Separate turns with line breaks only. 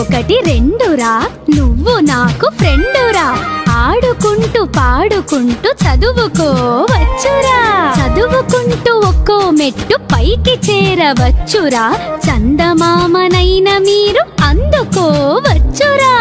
ఒకటి రెండురా. నువ్వు నాకు ఫ్రెండురా. ఆడుకుంటూ పాడుకుంటూ చదువుకోవచ్చురా చదువుకుంటూ ఒక్కో మెట్టు పైకి చేరవచ్చురా. చందమామనైన మీరు అందుకోవచ్చురా